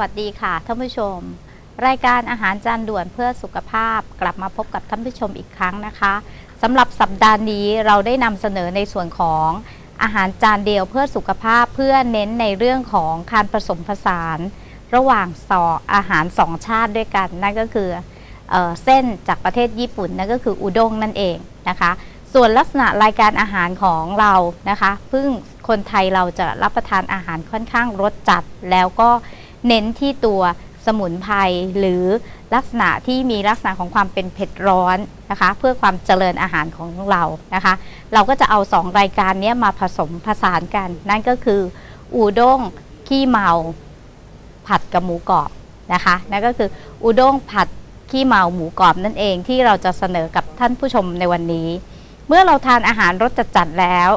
วัสดีค่ะท่านผู้ชม รายการอาหารจานด่วนเพื่อสุขภาพกลับมาพบกับท่านผู้ชมอีกครั้งนะคะสำหรับสัปดาห์นี้เราได้นำเสนอในส่วนของอาหารจานเดียวเพื่อสุขภาพเพื่อเน้นในเรื่องของการผสมผสาน ระหว่างสออาหารสองชาติด้วยกันนั่นก็คือเออเส้นจากประเทศญี่ปุ่นนั่นก็คืออุด้งนั่นเองนะคะส่วนลักษณะรายการอาหารของเรานะคะซึ่งคนไทยเราจะรับประทานอาหารค่อนข้างรสจัดแล้วก็ เน้นที่ตัวสมุนไพรหรือลักษณะที่มีลักษณะของความเป็นเผ็ดร้อนนะคะ เพื่อความเจริญอาหารของเรานะคะ เราก็จะเอาสองรายการนี้มาผสมผสานกัน นั่นก็คือ อูด้งขี้เมา ผัดกับหมูกรอบนะคะนั่นก็คืออุด้งผัดขี้เมาหมูกรอบนั่นเองที่เราจะเสนอกับท่านผู้ชมในวันนี้ เมื่อเราทานอาหารรสจัดๆแล้ว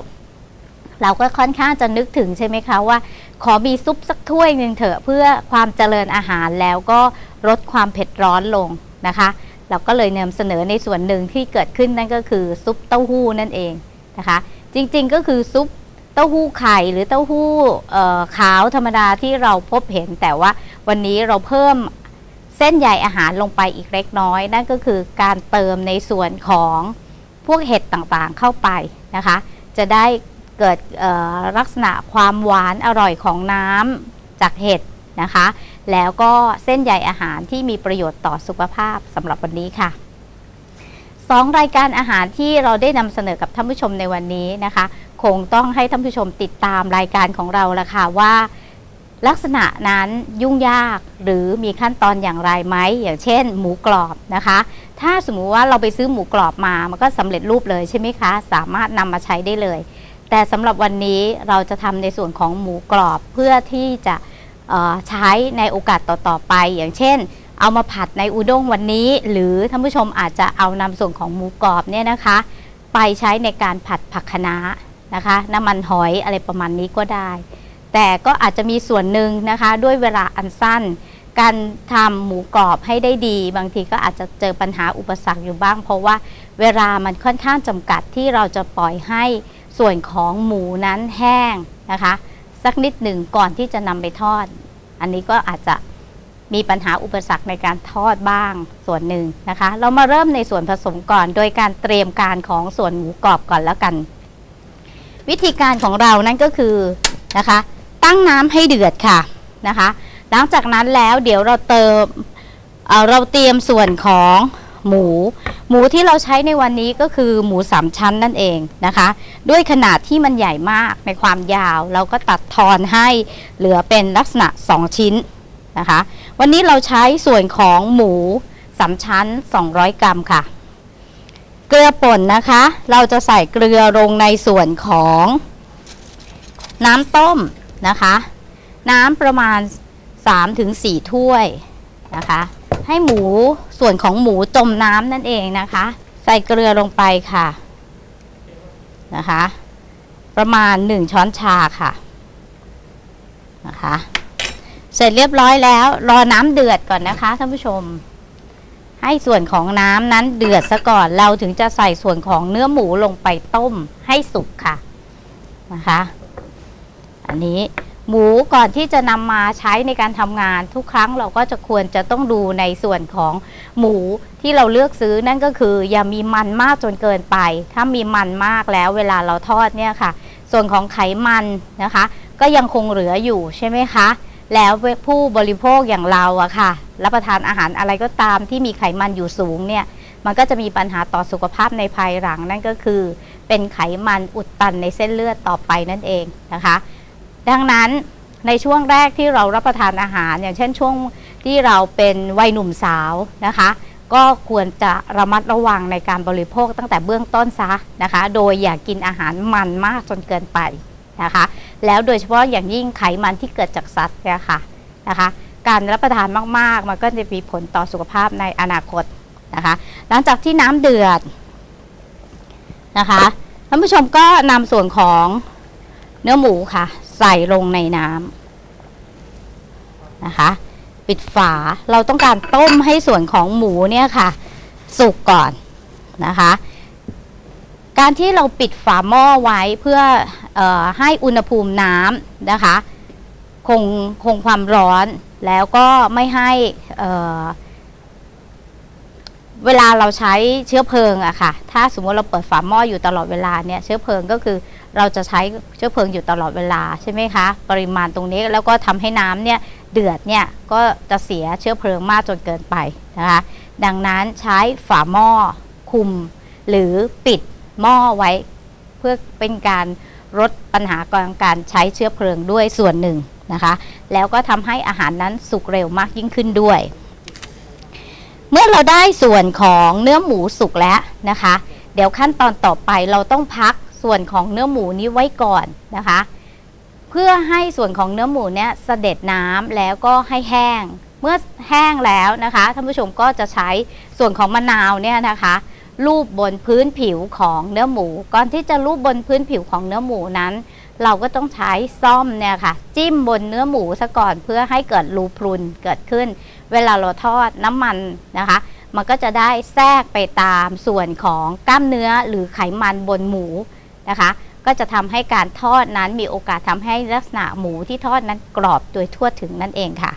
เราก็ค่อนข้างจะนึกถึงใช่ไหมคะว่า ขอมีซุปสักถ้วยหนึ่งเถอะเพื่อความเจริญอาหารแล้วก็ลดความเผ็ดร้อนลงนะคะ เราก็เลยนำเสนอในส่วนหนึ่งที่เกิดขึ้นนั่นก็คือซุปเต้าหู้นั่นเองนะคะ จริงๆก็คือซุปเต้าหู้ไข่หรือเต้าหู้ขาวธรรมดาที่เราพบเห็น แต่ว่าวันนี้เราเพิ่มเส้นใยอาหารลงไปอีกเล็กน้อย นั่นก็คือการเติมในส่วนของพวกเห็ดต่างๆเข้าไปนะคะ จะได้ เกิดลักษณะความหวานอร่อยของน้ำจากเห็ดนะคะ แล้วก็เส้นใยอาหารที่มีประโยชน์ต่อสุขภาพสำหรับวันนี้ค่ะสองรายการอาหารที่เราได้นำเสนอกับท่านผู้ชมในวันนี้นะคะ คงต้องให้ท่านผู้ชมติดตามรายการของเราละค่ะว่า ลักษณะนั้นยุ่งยากหรือมีขั้นตอนอย่างไรไหมอย่างเช่น หมูกรอบนะคะ ถ้าสมมุติว่าเราไปซื้อหมูกรอบมามันก็สำเร็จรูปเลยใช่ไหมคะ สามารถนำมาใช้ได้เลย แต่สำหรับวันนี้เราจะทำในส่วนของหมูกรอบเพื่อที่จะใช้ในโอกาสต่อๆไป อย่างเช่น เอามาผัดในอุด้งวันนี้ หรือท่านผู้ชมอาจจะเอานำส่วนของหมูกรอบเนี่ยนะคะ ไปใช้ในการผัดผักคะน้านะคะ น้ำมันหอยอะไรประมาณนี้ก็ได้ แต่ก็อาจจะมีส่วนหนึ่งนะคะ ด้วยเวลาอันสั้น การทำหมูกรอบให้ได้ดี บางทีก็อาจจะเจอปัญหาอุปสรรคอยู่บ้าง เพราะว่าเวลามันค่อนข้างจำกัดที่เราจะปล่อยให้ ส่วนของหมูนั้นแห้งนะคะ สักนิดหนึ่งก่อนที่จะนำไปทอด อันนี้ก็อาจจะมีปัญหาอุปสรรคในการทอดบ้างส่วนหนึ่งนะคะ เรามาเริ่มในส่วนผสมก่อน โดยการเตรียมการของส่วนหมูกรอบก่อนแล้วกัน วิธีการของเรานั่นก็คือนะคะ ตั้งน้ำให้เดือดค่ะนะคะ หลังจากนั้นแล้วเดี๋ยวเราเติมเเราเตรียมส่วนของหมู หมูที่เราใช้ในวันนี้ก็คือหมูสามชั้นนั่นเองนะคะ ด้วยขนาดที่มันใหญ่มากในความยาว เราก็ตัดทอนให้เหลือเป็นลักษณะ 2 ชิ้นนะคะ วันนี้เราใช้ส่วนของหมูสามชั้น 200 กรัมค่ะ เกลือป่นนะคะ เราจะใส่เกลือลงในส่วนของน้ำต้มนะคะ น้ำประมาณ 3-4 ถ้วยนะคะ ให้หมู ส่วนของหมูจมน้ำนั่นเองนะคะ ใส่เกลือลงไปค่ะนะคะ ประมาณ 1 ช้อนชาค่ะนะคะ เสร็จเรียบร้อยแล้ว รอน้ำเดือดก่อนนะคะท่านผู้ชม ให้ส่วนของน้ำนั้นเดือดซะก่อนเราถึงจะใส่ส่วนของเนื้อหมูลงไปต้มให้สุกค่ะนะคะ อันนี้ หมูก่อนที่จะนำมาใช้ในการทำงานทุกครั้งเราก็จะควรจะต้องดูในส่วนของหมูที่เราเลือกซื้อนั่นก็คือ อย่ามีมันมากจนเกินไป ถ้ามีมันมากแล้วเวลาเราทอดเนี่ยค่ะ ส่วนของไขมันนะคะ ก็ยังคงเหลืออยู่ใช่ไหมคะ แล้วผู้บริโภคอย่างเราอะค่ะ รับประทานอาหารอะไรก็ตามที่มีไขมันอยู่สูงเนี่ยมันก็จะมีปัญหาต่อสุขภาพในภายหลังนั่นก็คือ เป็นไขมันอุดตันในเส้นเลือดต่อไปนั่นเองนะคะ ดังนั้นในช่วงแรกที่เรารับประทานอาหาร อย่างเช่นช่วงที่เราเป็นวัยหนุ่มสาวนะคะ ก็ควรจะระมัดระวังในการบริโภคตั้งแต่เบื้องต้นซะนะคะ โดยอย่ากกินอาหารมันมากจนเกินไปนะคะ แล้วโดยเฉพาะอย่างยิ่งไขมันที่เกิดจากสัตว์เนี่ยค่ะนะคะ การรับประทานมากๆ มันก็จะมีผลต่อสุขภาพในอนาคตนะคะ หลังจากที่น้ำเดือดนะคะท่านผู้ชมก็นำส่วนของเนื้อหมูค่ะ ใส่ลงในน้ำนะคะ ปิดฝาเราต้องการต้มให้ส่วนของหมูเนี่ยค่ะ สุกก่อนนะคะ การที่เราปิดฝาหม้อไว้เพื่อออให้อุณหภูมิน้ำนะคะ คงคงความร้อนแล้วก็ไม่ให้อ่อ เวลาเราใช้เชื้อเพลิงอะค่ะ ถ้าสมมติเราเปิดฝาหม้ออยู่ตลอดเวลาเนี่ยเชื้อเพลิงก็คือเราจะใช้เชื้อเพลิงอยู่ตลอดเวลาใช่ไหมคะ ปริมาณตรงนี้แล้วก็ทำให้น้ำเนี่ยเดือดเนี่ยก็จะเสียเชื้อเพลิงมากจนเกินไปนะคะ ดังนั้นใช้ฝาหม้อคุม หรือปิดหม้อไว้ เพื่อเป็นการลดปัญหาการการใช้เชื้อเพลิงด้วยส่วนหนึ่งนะคะ แล้วก็ทำให้อาหารนั้นสุกเร็วมากยิ่งขึ้นด้วย เมื่อเราได้ส่วนของเนื้อหมูสุกแล้วนะคะ เดี๋ยวขั้นตอนต่อไปเราต้องพักส่วนของเนื้อหมูนี้ไว้ก่อนนะคะ เพื่อให้ส่วนของเนื้อหมูเนี่ยเสด็จน้ำแล้วก็ให้แห้ง เมื่อแห้งแล้วนะคะท่านผู้ชมก็จะใช้ส่วนของมะนาวเนี่ยนะคะ ลูบบนพื้นผิวของเนื้อหมู ก่อนที่จะลูบบนพื้นผิวของเนื้อหมูนั้น เราก็ต้องใช้ซ่อมเนี่ยค่ะ จิ้มบนเนื้อหมูซะก่อนเพื่อให้เกิดรูพรุนเกิดขึ้น เวลาเราทอดน้ำมันนะคะ มันก็จะได้แทรกไปตามส่วนของกล้ามเนื้อหรือไขมันบนหมูนะคะ ก็จะทำให้การทอดนั้นมีโอกาสทำให้ลักษณะหมูที่ทอดนั้นกรอบโดยทั่วถึงนั่นเองค่ะ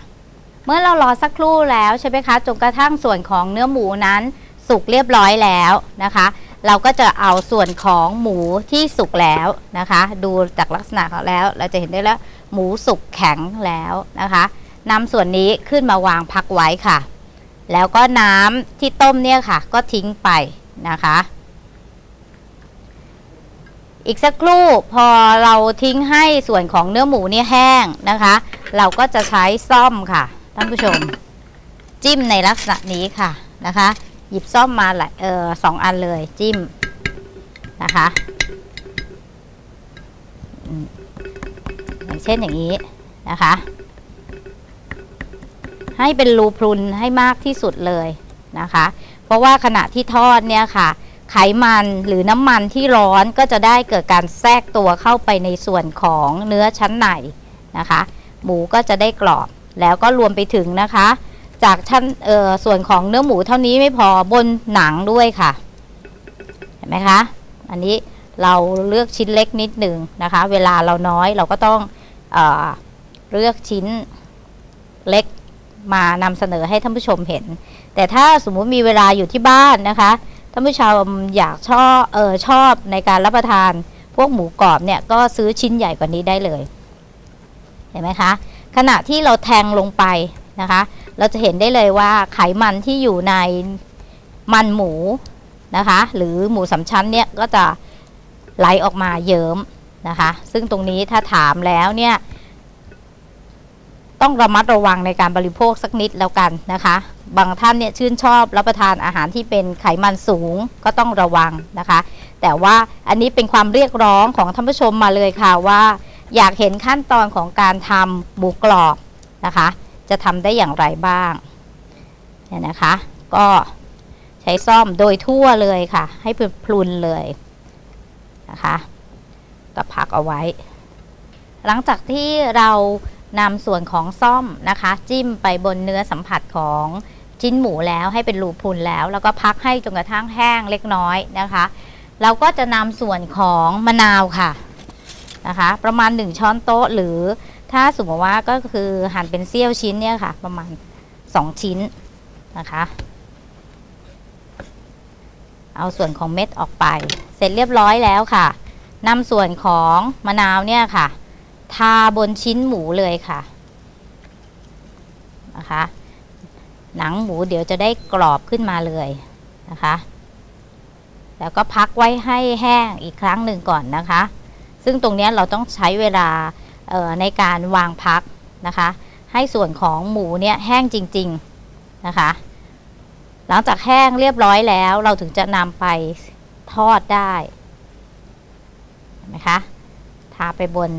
เมื่อเรารอสักครู่แล้วใช่ไหมคะจนกระทั่งส่วนของเนื้อหมูนั้น สุกเรียบร้อยแล้วนะคะ เราก็จะเอาส่วนของหมูที่สุกแล้วนะคะ ดูจากลักษณะเขาแล้ว เราจะเห็นได้แล้วหมูสุกแข็งแล้วนะคะนำส่วนนี้ขึ้นมาวางพักไว้ค่ะ แล้วก็น้ำที่ต้มเนี่ยค่ะ ก็ทิ้งไปนะคะ อีกสักครู่พอเราทิ้งให้ส่วนของเนื้อหมูเนี่ยแห้งนะคะ เราก็จะใช้ซ่อมค่ะท่านผู้ชม จิ้มในลักษณะนี้ค่ะนะคะ หยิบซ่อมมาหลายเออสองอันเลยจิ้มนะคะอืมอย่างเช่นอย่างนี้นะคะ ให้เป็นรูพรุนให้มากที่สุดเลยนะคะ เพราะว่าขณะที่ทอดเนี่ยค่ะ ไขมันหรือน้ำมันที่ร้อนก็จะได้เกิดการแทรกตัวเข้าไปในส่วนของเนื้อชั้นในนะคะ หมูก็จะได้กรอบแล้วก็รวมไปถึงนะคะ จากชั้นเอ่อส่วนของเนื้อหมูเท่านี้ไม่พอบนหนังด้วยค่ะ เห็นไหมคะ อันนี้เราเลือกชิ้นเล็กนิดหนึ่งนะคะ เวลาเราน้อยเราก็ต้องเออเลือกชิ้นเล็กมานำเสนอให้ท่านผู้ชมเห็น แต่ถ้าสมมุติมีเวลาอยู่ที่บ้านนะคะท่านผู้ชมอยากชอบเออชอบในการรับประทาน พวกหมูกรอบเนี่ยก็ซื้อชิ้นใหญ่กว่านี้ได้เลย เห็นไหมคะขณะที่เราแทงลงไปนะคะ เราจะเห็นได้เลยว่าไขมันที่อยู่ในมันหมูนะคะ หรือหมูสามชั้นเนี่ยก็จะไหลออกมาเยิ้มนะคะ ซึ่งตรงนี้ถ้าถามแล้วเนี่ย ต้องระมัดระวังในการบริโภคสักนิดแล้วกันนะคะ บางท่านเนี่ยชื่นชอบรับประทานอาหารที่เป็นไขมันสูงก็ต้องระวังนะคะ แต่ว่าอันนี้เป็นความเรียกร้องของท่านผู้ชมมาเลยค่ะว่า อยากเห็นขั้นตอนของการทำหมูกรอบนะคะ จะทำได้อย่างไรบ้างเนี่ยนะคะ ก็ใช้ซ่อมโดยทั่วเลยค่ะ ให้เป็นพลุนเลยนะคะก็พักเอาไว้ หลังจากที่เรานำส่วนของซ่อมนะคะ จิ้มไปบนเนื้อสัมผัสของชิ้นหมูแล้วให้เป็นรูพรุนแล้ว แล้วก็พักให้จนกระทั่งแห้งเล็กน้อยนะคะ เราก็จะนำส่วนของมะนาวค่ะนะคะ ประมาณ 1 ช้อนโต๊ะหรือ ถ้าสมมติว่าก็คือหั่นเป็นเสี้ยวชิ้นเนี่ยค่ะ ประมาณ2ชิ้นนะคะ เอาส่วนของเม็ดออกไป เสร็จเรียบร้อยแล้วค่ะนำส่วนของมะนาวเนี่ยค่ะ ทาบนชิ้นหมูเลยค่ะนะคะ หนังหมูเดี๋ยวจะได้กรอบขึ้นมาเลยนะคะ แล้วก็พักไว้ให้แห้งอีกครั้งหนึ่งก่อนนะคะ ซึ่งตรงนี้เราต้องใช้เวลา ในการวางพักนะคะ ให้ส่วนของหมูเนี่ยแห้งจริงๆนะคะ หลังจากแห้งเรียบร้อยแล้วเราถึงจะนำไปทอดได้นะคะทาไปบน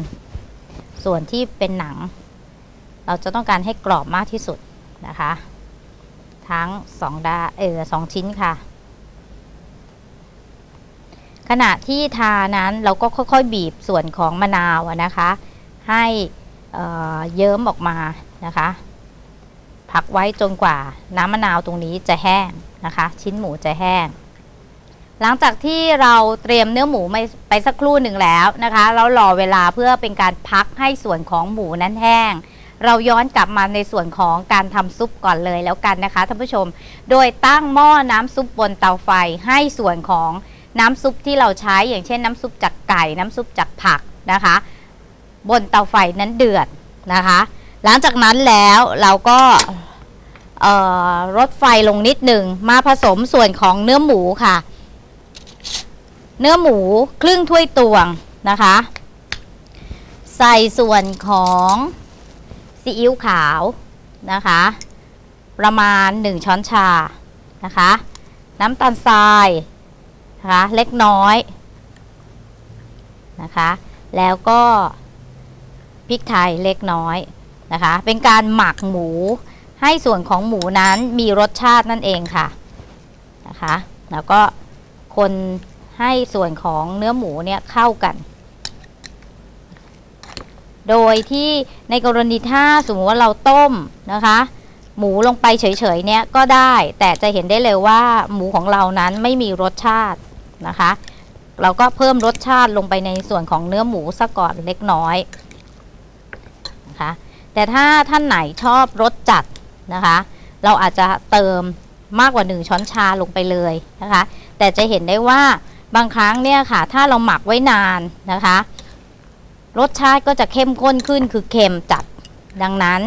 ส่วนที่เป็นหนัง เราจะต้องการให้กรอบมากที่สุดนะคะ ทั้งสองดาเออสองชิ้นค่ะ ขณะที่ทานั้นเราก็ค่อยๆ บีบส่วนของมะนาวนะคะ ให้เเยิ้มออกมานะคะพักไว้จนกว่าน้ำมะนาวตรงนี้จะแห้งนะคะ ชิ้นหมูจะแห้ง หลังจากที่เราเตรียมเนื้อหมูไปไปสักครู่หนึ่งแล้วนะคะแล้วรอเวลาเพื่อเป็นการพักให้ส่วนของหมูนั้นแห้ง เราย้อนกลับมาในส่วนของการทำซุปก่อนเลยแล้วกันนะคะท่านผู้ชม โดยตั้งหม้อน้ำซุปบนเตาไฟให้ส่วนของน้ำซุปที่เราใช้อย่างเช่นน้ำซุปจากไก่ น้ำซุปจากผักนะคะ บนเตาไฟนั้นเดือดนะคะ หลังจากนั้นแล้วเราก็ลดไฟลงนิดหนึ่งมาผสมส่วนของเนื้อหมูค่ะ เนื้อหมูครึ่งถ้วยตวงนะคะ ใส่ส่วนของซีอิ๊วขาวนะคะ ประมาณ 1 ช้อนชานะคะ น้ำตาลทรายนะคะเล็กน้อยนะคะ แล้วก็ ริกไทยเล็กน้อยนะคะ เป็นการหมักหมูให้ส่วนของหมูนั้นมีรสชาตินั่นเองค่ะนะคะ แล้วก็คนให้ส่วนของเนื้อหมูเนี่ยเข้ากัน โดยที่ในกรณีถ้าสมมติว่าเราต้มนะคะ หมูลงไปเฉยๆเนี่ยก็ได้ แต่จะเห็นได้เลยว่าหมูของเรานั้นไม่มีรสชาตินะคะ เราก็เพิ่มรสชาติลงไปในส่วนของเนื้อหมูซะก่อนเล็กน้อย นะคะ แต่ถ้าท่านไหนชอบรสจัดนะคะ เราอาจจะเติมมากกว่า 1 ช้อนชาลงไปเลยนะคะ แต่จะเห็นได้ว่าบางครั้งเนี่ยค่ะ ถ้าเราหมักไว้นานนะคะ รสชาติก็จะเข้มข้นขึ้นคือเค็มจัดดังนั้น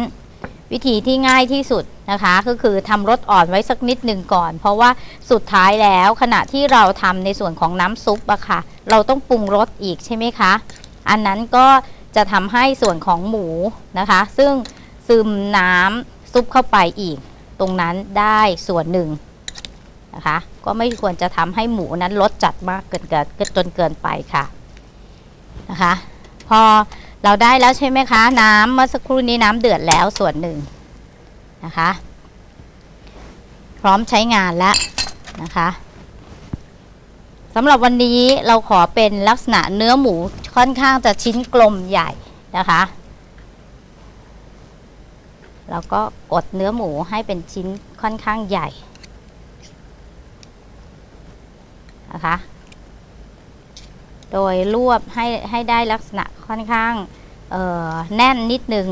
วิธีที่ง่ายที่สุดนะคะ ก็คือทำรสอ่อนไว้สักนิดหนึ่งก่อน เพราะว่าสุดท้ายแล้วขณะที่เราทำในส่วนของน้ำซุปอะค่ะ เราต้องปรุงรสอีกใช่ไหมคะ อันนั้นก็ จะทำให้ส่วนของหมูนะคะ ซึ่งซึมน้ำซุปเข้าไปอีก ตรงนั้นได้ส่วนหนึ่งนะคะ ก็ไม่ควรจะทำให้หมูนั้นรสจัดมากเกินเกินจนเกินไปค่ะนะคะ พอเราได้แล้วใช่ไหมคะ น้ำเมื่อสักครู่นี้น้ำเดือดแล้วส่วนหนึ่งนะคะ พร้อมใช้งานแล้วนะคะ สำหรับวันนี้เราขอเป็นลักษณะเนื้อหมูค่อนข้างจะชิ้นกลมใหญ่นะคะแล้วก็กดเนื้อหมูให้เป็นชิ้นค่อนข้างใหญ่นะคะ โดยรวบให้ให้ได้ลักษณะค่อนข้างแน่นนิดนึง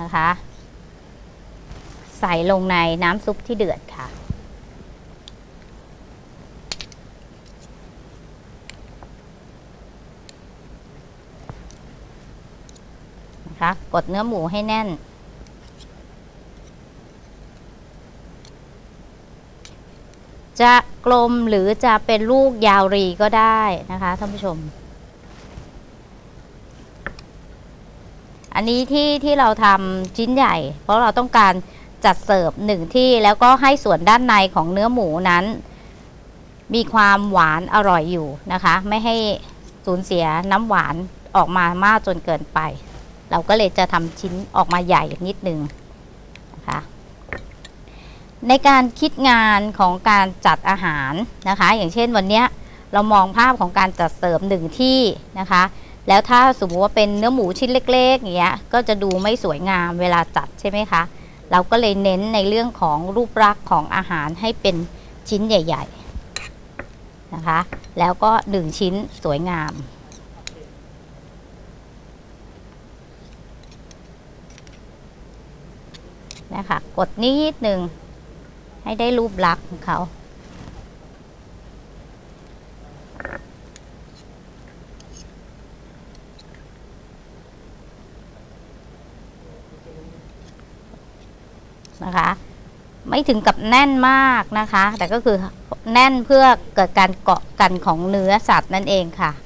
นะคะ ใส่ลงในน้ำซุปที่เดือดค่ะ นะคะ กดเนื้อหมูให้แน่น จะกลมหรือจะเป็นลูกยาวรีก็ได้นะคะท่านผู้ชม อันนี้ที่ที่เราทำชิ้นใหญ่ เพราะเราต้องการจัดเสิร์ฟหนึ่งที่แล้วก็ให้ส่วนด้านในของเนื้อหมูนั้น มีความหวานอร่อยอยู่นะคะ ไม่ให้สูญเสียน้ำหวานออกมามากจนเกินไป เราก็เลยจะทำชิ้นออกมาใหญ่นิดนึงนะคะในการคิดงานของการจัดอาหารนะคะ อย่างเช่นวันนี้เรามองภาพของการจัดเสิร์ฟหนึ่งที่นะคะ แล้วถ้าสมมติว่าเป็นเนื้อหมูชิ้นเล็กๆอย่างเงี้ยก็จะดูไม่สวยงามเวลาจัดใช่ไหมคะเราก็เลยเน้นในเรื่องของรูปลักษณ์ของอาหารให้เป็นชิ้นใหญ่ ๆนะคะ แล้วก็หนึ่งชิ้นสวยงาม นะคะกดนิดหนึ่งให้ได้รูปลักษณ์ของเขานะคะไม่ถึงกับแน่นมากนะคะ แต่ก็คือแน่นเพื่อเกิดการเกาะกันของเนื้อสัตว์นั่นเองค่ะนะคะ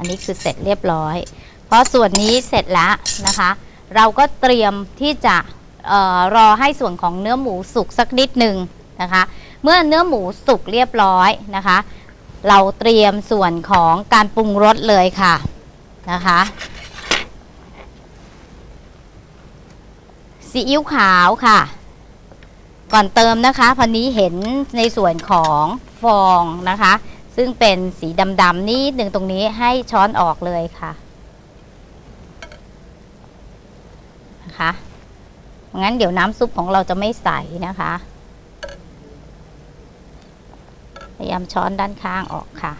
อันนี้คือเสร็จเรียบร้อย เพราะส่วนนี้เสร็จแล้วนะคะ เราก็เตรียมที่จะออรอให้ส่วนของเนื้อหมูสุกสักนิดหนึ่งนะคะ เมื่อเนื้อหมูสุกเรียบร้อยนะคะ เราเตรียมส่วนของการปรุงรสเลยค่ะนะคะซีอิ๊วขาวค่ะ ก่อนเติมนะคะพันนี้เห็นในส่วนของฟองนะคะ ซึ่งเป็นสีดำๆนิดหนึ่งตรงนี้ให้ช้อนออกเลยค่ะนะคะงั้นเดี๋ยวน้ำซุปของเราจะไม่ใสนะคะ พยายามช้อนด้านข้างออกค่ะ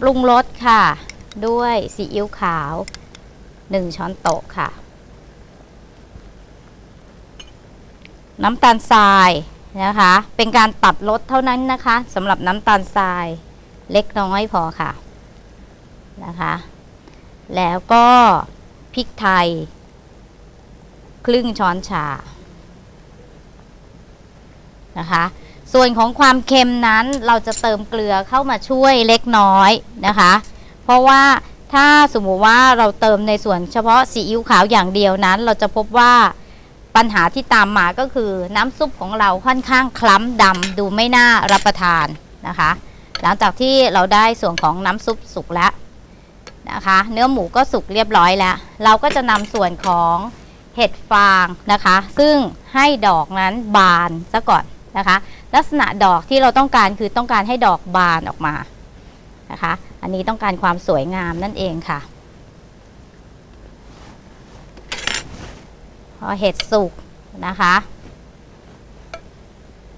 ปรุงรสค่ะ ด้วยซีอิ๊วขาว 1 ช้อนโต๊ะค่ะ น้ำตาลทรายนะคะ เป็นการตัดรสเท่านั้นนะคะสำหรับน้ำตาลทรายเล็กน้อยพอค่ะนะคะ แล้วก็พริกไทย ครึ่งช้อนชานะคะส่วนของความเค็มนั้นเราจะเติมเกลือเข้ามาช่วยเล็กน้อยนะคะ เพราะว่าถ้าสมมุติว่าเราเติมในส่วนเฉพาะซีอิ๊วขาวอย่างเดียวนั้น เราจะพบว่าปัญหาที่ตามมาก็คือน้ำซุปของเราค่อนข้างคล้ำดำดูไม่น่ารับประทานนะคะ หลังจากที่เราได้ส่วนของน้ำซุปสุกแล้วนะคะ เนื้อหมูก็สุกเรียบร้อยแล้ว เราก็จะนำส่วนของเห็ดฟางนะคะ ซึ่งให้ดอกนั้นบานซะก่อนนะคะ ลักษณะดอกที่เราต้องการคือต้องการให้ดอกบานออกมานะคะ อันนี้ต้องการความสวยงามนั่นเองค่ะ พอเห็ดสุกนะคะ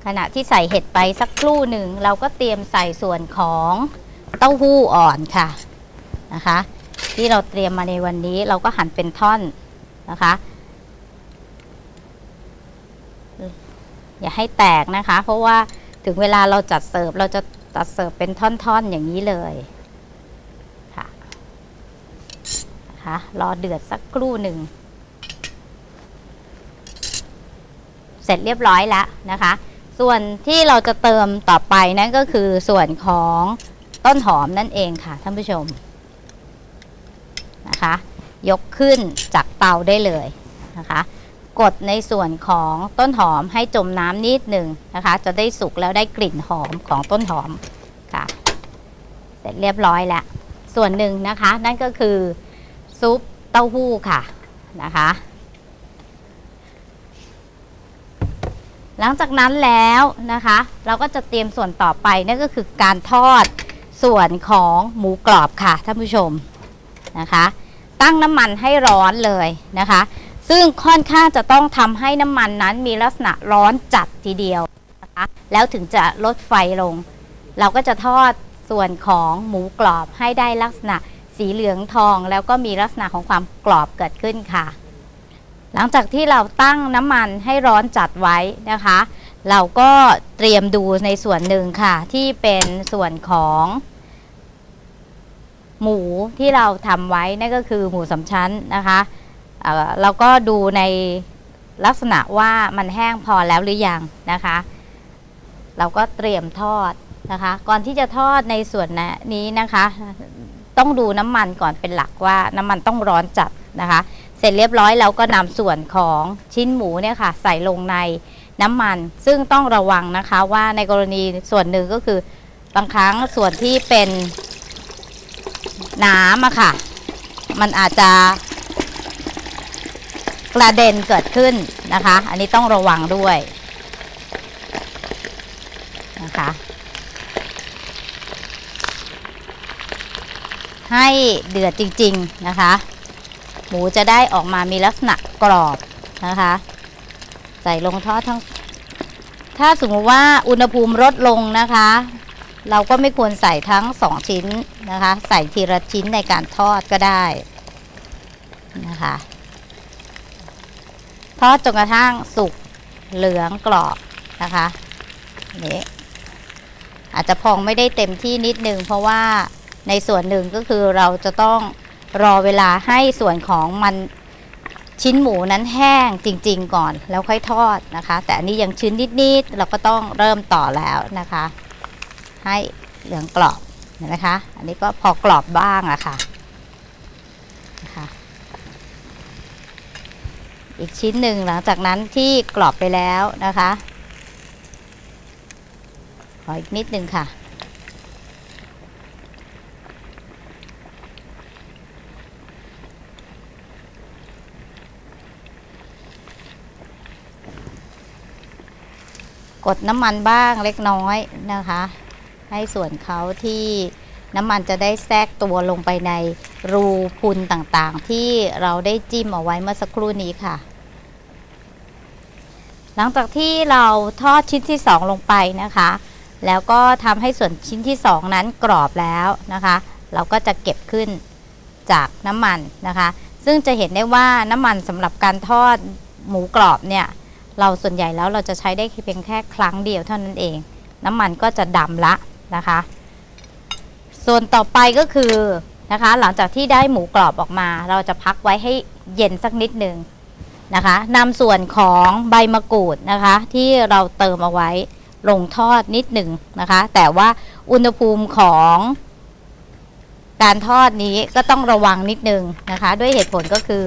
ขณะที่ใส่เห็ดไปสักครู่หนึ่ง เราก็เตรียมใส่ส่วนของเต้าหู้อ่อนค่ะนะคะ ที่เราเตรียมมาในวันนี้เราก็หั่นเป็นท่อนนะคะ อย่าให้แตกนะคะ เพราะว่าถึงเวลาเราจัดเสิร์ฟเราจะจัดเสิร์ฟเป็นท่อนๆอย่างนี้เลยค่ะ นะคะ รอเดือดสักครู่หนึ่ง เสร็จเรียบร้อยแล้วนะคะ ส่วนที่เราจะเติมต่อไปนั่นก็คือส่วนของต้นหอมนั่นเองค่ะท่านผู้ชมนะคะ ยกขึ้นจากเตาได้เลยนะคะ กดในส่วนของต้นหอมให้จมน้ำนิดหนึ่งนะคะ จะได้สุกแล้วได้กลิ่นหอมของต้นหอมค่ะ เสร็จเรียบร้อยแล้วส่วนหนึ่งนะคะ นั่นก็คือ ซุปเต้าหู้ค่ะนะคะ หลังจากนั้นแล้วนะคะ เราก็จะเตรียมส่วนต่อไปนั่นก็คือการทอดส่วนของหมูกรอบค่ะท่านผู้ชมนะคะ ตั้งน้ำมันให้ร้อนเลยนะคะ ซึ่งค่อนข้างจะต้องทำให้น้ำมันนั้นมีลักษณะร้อนจัดทีเดียวนะคะแล้วถึงจะลดไฟลง เราก็จะทอดส่วนของหมูกรอบให้ได้ลักษณะ สีเหลืองทองแล้วก็มีลักษณะของความกรอบเกิดขึ้นค่ะ หลังจากที่เราตั้งน้ำมันให้ร้อนจัดไว้นะคะ เราก็เตรียมดูในส่วนหนึ่งค่ะ ที่เป็นส่วนของ หมูที่เราทำไว้นั่นก็คือหมูสามชั้นนะคะเราก็ดูในลักษณะว่ามันแห้งพอแล้วหรือยังนะคะ เราก็เตรียมทอดนะคะ ก่อนที่จะทอดในส่วนนี้นะคะ ต้องดูน้ำมันก่อนเป็นหลักว่าน้ำมันต้องร้อนจัดนะคะ เสร็จเรียบร้อยเราก็นำส่วนของชิ้นหมูเนี่ยค่ะ ใส่ลงในน้ำมัน ซึ่งต้องระวังนะคะว่าในกรณีส่วนหนึ่งก็คือบางครั้งส่วนที่เป็นน้ำอะค่ะ มันอาจจะกระเด็นเกิดขึ้นนะคะ อันนี้ต้องระวังด้วยนะคะ ให้เดือดจริงๆนะคะ หมูจะได้ออกมามีลักษณะกรอบนะคะ ใส่ลงทอดทั้ง ถ้าสมมติว่าอุณหภูมิลดลงนะคะ เราก็ไม่ควรใส่ทั้งสองชิ้นนะคะ ใส่ทีละชิ้นในการทอดก็ได้นะคะทอดจนกระทั่งสุกเหลืองกรอบนะคะนี่อาจจะพองไม่ได้เต็มที่นิดนึงเพราะว่า ในส่วนหนึ่งก็คือเราจะต้องรอเวลาให้ส่วนของมันชิ้นหมูนั้นแห้งจริง ๆ ก่อนแล้วค่อยทอดนะคะ แต่อันนี้ยังชื้นนิดๆเราก็ต้องเริ่มต่อแล้วนะคะ ให้เหลืองกรอบเห็นไหมคะอันนี้ก็พอกรอบบ้างอะค่ะนะคะอีกชิ้นหนึ่งหลังจากนั้นที่กรอบไปแล้วนะคะขออีกนิดนึงค่ะ กดน้ำมันบ้างเล็กน้อยนะคะ ให้ส่วนเขาที่น้ำมันจะได้แทรกตัวลงไปในรูพุนต่างๆ ที่เราได้จิ้มเอาไว้เมื่อสักครู่นี้ค่ะ หลังจากที่เราทอดชิ้นที่ 2 ลงไปนะคะ แล้วก็ทำให้ส่วนชิ้นที่ 2 นั้นกรอบแล้วนะคะ เราก็จะเก็บขึ้นจากน้ำมันนะคะ ซึ่งจะเห็นได้ว่าน้ำมันสำหรับการทอดหมูกรอบเนี่ย เราส่วนใหญ่แล้วเราจะใช้ได้เพียงแค่ครั้งเดียวเท่านั้นเอง น้ำมันก็จะดำละนะคะ ส่วนต่อไปก็คือนะคะ หลังจากที่ได้หมูกรอบออกมา เราจะพักไว้ให้เย็นสักนิดหนึ่งนะคะนำส่วนของใบมะกรูดนะคะ ที่เราเติมเอาไว้ลงทอดนิดหนึ่งนะคะ แต่ว่าอุณหภูมิของการทอดนี้ก็ต้องระวังนิดนึงนะคะ ด้วยเหตุผลก็คือ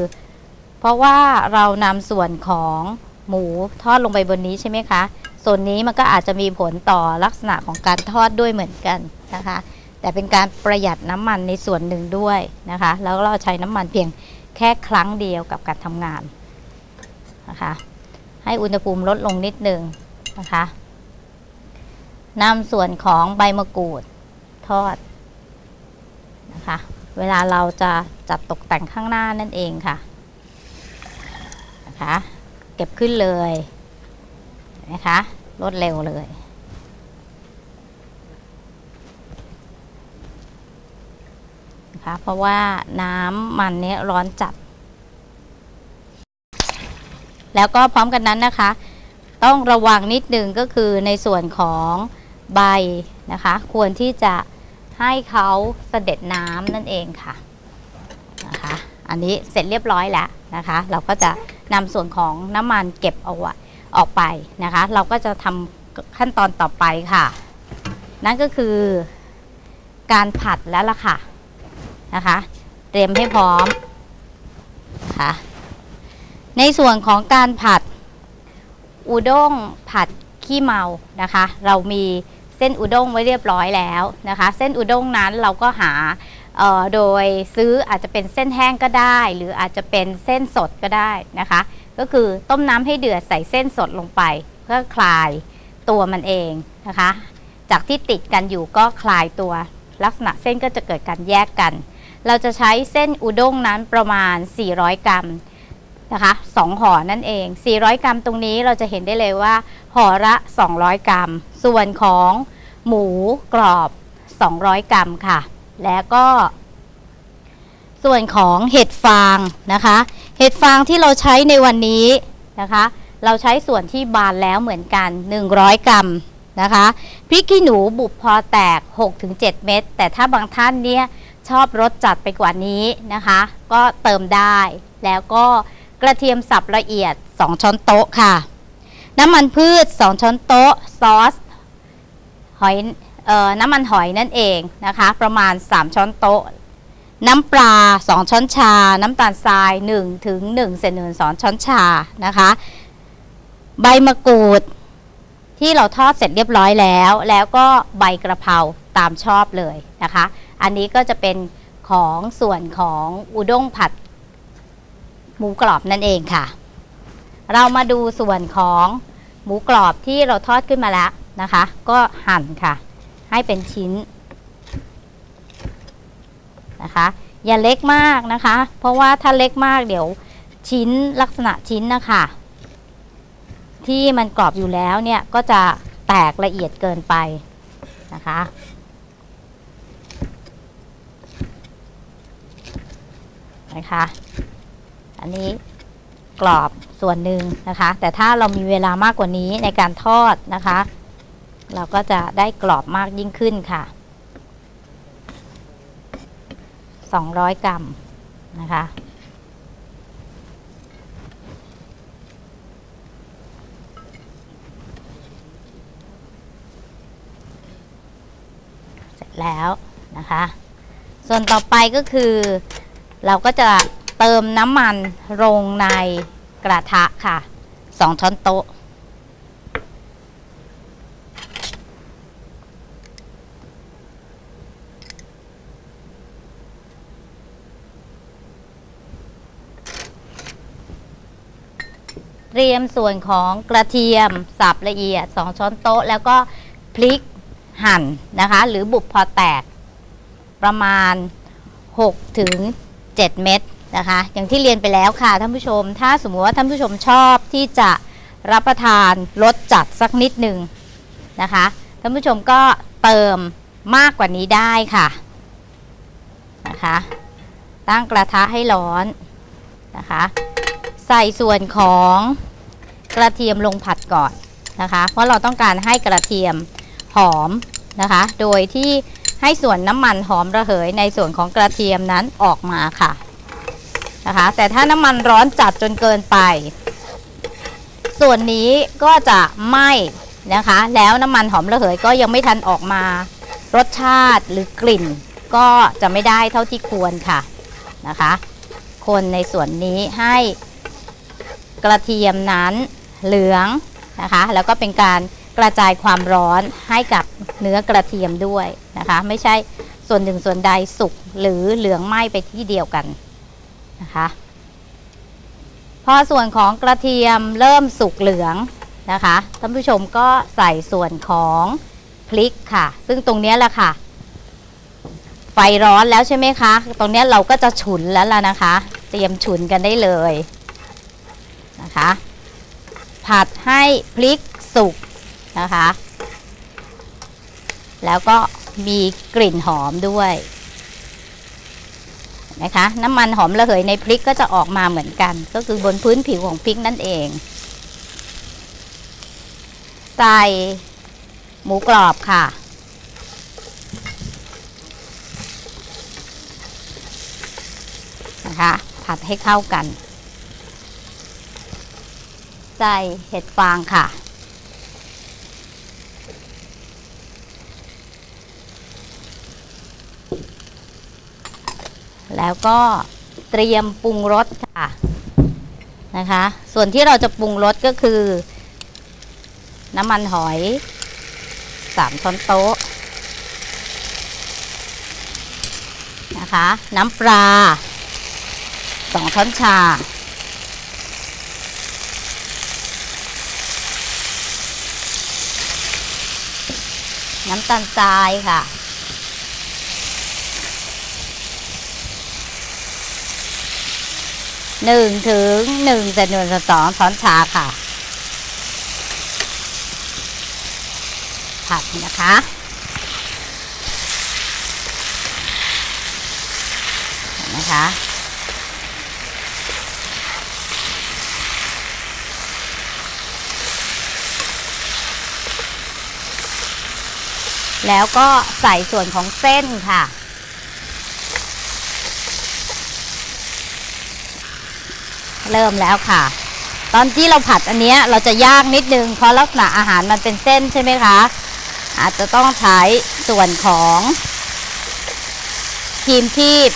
เพราะว่าเรานำส่วนของ หมูทอดลงไปบนนี้ใช่ไหมคะ ส่วนนี้มันก็อาจจะมีผลต่อลักษณะของการทอดด้วยเหมือนกันนะคะ แต่เป็นการประหยัดน้ำมันในส่วนหนึ่งด้วยนะคะ แล้วเราใช้น้ำมันเพียงแค่ครั้งเดียวกับการทำงานนะคะ ให้อุณหภูมิลดลงนิดหนึ่งนะคะนำส่วนของใบมะกรูดทอดนะคะ เวลาเราจะจัดตกแต่งข้างหน้านั่นเองค่ะนะคะ เก็บขึ้นเลยนะคะรวดเร็วเลย นะคะเพราะว่าน้ำมันเนี้ยร้อนจัด แล้วก็พร้อมกันนั้นนะคะ ต้องระวังนิดนึงก็คือในส่วนของใบนะคะ ควรที่จะให้เขาเสด็จน้ำนั่นเองค่ะนะคะอันนี้เสร็จเรียบร้อยแล้วนะคะ เราก็จะ นำส่วนของน้ำมันเก็บเอาไว้ออกไปนะคะ เราก็จะทำขั้นตอนต่อไปค่ะ นั่นก็คือการผัดแล้วล่ะค่ะนะคะ เตรียมให้พร้อมนะคะในส่วนของการผัดอุด้งผัดขี้เมานะคะ เรามีเส้นอุด้งไว้เรียบร้อยแล้วนะคะ เส้นอุด้งนั้นเราก็หา โดยซื้ออาจจะเป็นเส้นแห้งก็ได้ หรืออาจจะเป็นเส้นสดก็ได้นะคะ ก็คือต้มน้ำให้เดือดใส่เส้นสดลงไป เพื่อคลายตัวมันเองนะคะ จากที่ติดกันอยู่ก็คลายตัวลักษณะเส้นก็จะเกิดการแยกกัน เราจะใช้เส้นอุด้งนั้นประมาณ 400 กรัมนะคะสองห่อนั่นเอง 400 กรัมตรงนี้เราจะเห็นได้เลยว่าห่อละ 200 กรัม ส่วนของหมูกรอบ 200 กรัมค่ะ แล้วก็ ส่วนของเห็ดฟางนะคะ เห็ดฟางที่เราใช้ในวันนี้นะคะ เราใช้ส่วนที่บานแล้วเหมือนกัน 100 กรัมนะคะพริกขี้หนูบุบพอแตก 6-7 เม็ดแต่ถ้าบางท่านเนี่ยชอบรสจัดไปกว่านี้นะคะ ก็เติมได้แล้วก็กระเทียมสับละเอียด 2 ช้อนโต๊ะค่ะ น้ำมันพืช 2 ช้อนโต๊ะ ซอส หอย น้ำมันหอยนั่นเองนะคะ ประมาณ 3 ช้อนโต๊ะ น้ำปลา 2 ช้อนชา น้ำตาลทราย 1 ถึง1เศษหนึ่งช้อนช้อนชานะคะ ใบมะกรูดที่เราทอดเสร็จเรียบร้อยแล้ว แล้วก็ใบกระเพราตามชอบเลยนะคะ อันนี้ก็จะเป็นของส่วนของอุด้งผัดหมูกรอบนั่นเองค่ะ เรามาดูส่วนของหมูกรอบที่เราทอดขึ้นมาแล้วนะคะ ก็หั่นค่ะ ให้เป็นชิ้นนะคะ อย่าเล็กมากนะคะ เพราะว่าถ้าเล็กมากเดี๋ยวชิ้นลักษณะชิ้นนะคะ ที่มันกรอบอยู่แล้วเนี่ยก็จะแตกละเอียดเกินไปนะคะนะคะ อันนี้กรอบส่วนหนึ่งนะคะ แต่ถ้าเรามีเวลามากกว่านี้ในการทอดนะคะ เราก็จะได้กรอบมากยิ่งขึ้นค่ะ 200 กรัมนะคะ เสร็จแล้วนะคะ ส่วนต่อไปก็คือ เราก็จะเติมน้ำมันลงในกระทะค่ะ 2 ช้อนโต๊ะ ท เตรียมส่วนของกระเทียมสับละเอียด 2 ช้อนโต๊ะ แล้วก็พริกหั่นนะคะ หรือบุบพอแตกประมาณ 6 ถึง 7 เม็ดนะคะ อย่างที่เรียนไปแล้วค่ะท่านผู้ชม ถ้าสมมติว่าท่านผู้ชมชอบที่จะรับประทานรสจัดสักนิดหนึ่งนะคะท่านผู้ชมก็เติมมากกว่านี้ได้ค่ะนะคะ ตั้งกระทะให้ร้อนนะคะ ใส่ส่วนของ กระเทียมลงผัดก่อนนะคะ เพราะเราต้องการให้กระเทียมหอมนะคะ โดยที่ให้ส่วนน้ำมันหอมระเหยในส่วนของกระเทียมนั้นออกมาค่ะนะคะ แต่ถ้าน้ำมันร้อนจัดจนเกินไป ส่วนนี้ก็จะไหม้นะคะ แล้วน้ำมันหอมระเหยก็ยังไม่ทันออกมา รสชาติหรือกลิ่น ก็จะไม่ได้เท่าที่ควรค่ะนะคะ คนในส่วนนี้ให้กระเทียมนั้น เหลืองนะคะ แล้วก็เป็นการกระจายความร้อนให้กับเนื้อกระเทียมด้วยนะคะ ไม่ใช่ส่วนหนึ่งส่วนใดสุกหรือเหลืองไหม้ไปที่เดียวกันนะคะพอส่วนของกระเทียมเริ่มสุกเหลืองนะคะท่านผู้ชมก็ใส่ส่วนของพริกค่ะ ซึ่งตรงนี้แหละค่ะ ไฟร้อนแล้วใช่ไหมคะ ตรงนี้เราก็จะฉุนแล้วล่ะนะคะ เตรียมฉุนกันได้เลยนะคะ ผัดให้พริกสุกนะคะ แล้วก็มีกลิ่นหอมด้วยนะคะน้ำมันหอมระเหยในพริกก็จะออกมาเหมือนกัน ก็คือบนพื้นผิวของพริกนั่นเอง ใส่หมูกรอบค่ะ นะคะ ผัดให้เข้ากัน ใส่เห็ดฟางค่ะ แล้วก็เตรียมปรุงรสค่ะนะคะ ส่วนที่เราจะปรุงรสก็คือ น้ำมันหอยสามช้อนโต๊ะนะคะ น้ำปลาสองช้อนชา น้ำตาลทรายค่ะ หนึ่งถึงหนึ่งจำนวนสองช้อนชาค่ะ ผัดนะคะนไหมคะ แล้วก็ใส่ส่วนของเส้นค่ะ เริ่มแล้วค่ะ ตอนที่เราผัดอันเนี้ยเราจะยากนิดนึงเพราะลักษณะอาหารมันเป็นเส้นใช่ไหมคะ อาจจะต้องใช้ส่วนของครีมทีบ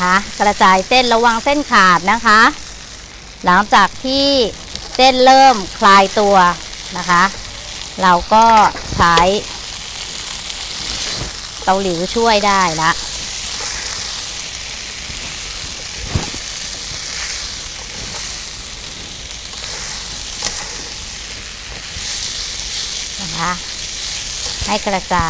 นะคะ กระจายเส้นระวังเส้นขาดนะคะ หลังจากที่เส้นเริ่มคลายตัวนะคะ เราก็ใช้เตาหลิวช่วยได้ละนะคะให้กระจาย